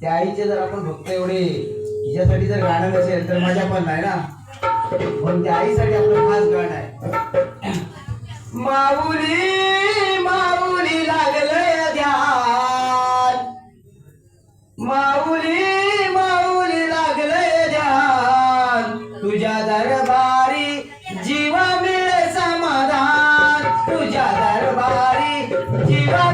त्या आईचे जर आपण फक्त एवढे हिच्यासाठी जर गाणं नसेल तर मजा पण नाही ना. पण त्या आईसाठी आपलं खास गाणं आहे. माऊली माऊली लागलं ध्यान. माऊली माऊली लागलं ध्यान. तुझ्या दरबारी जीवा मिळ समाधान. तुझ्या दरबारी जीवा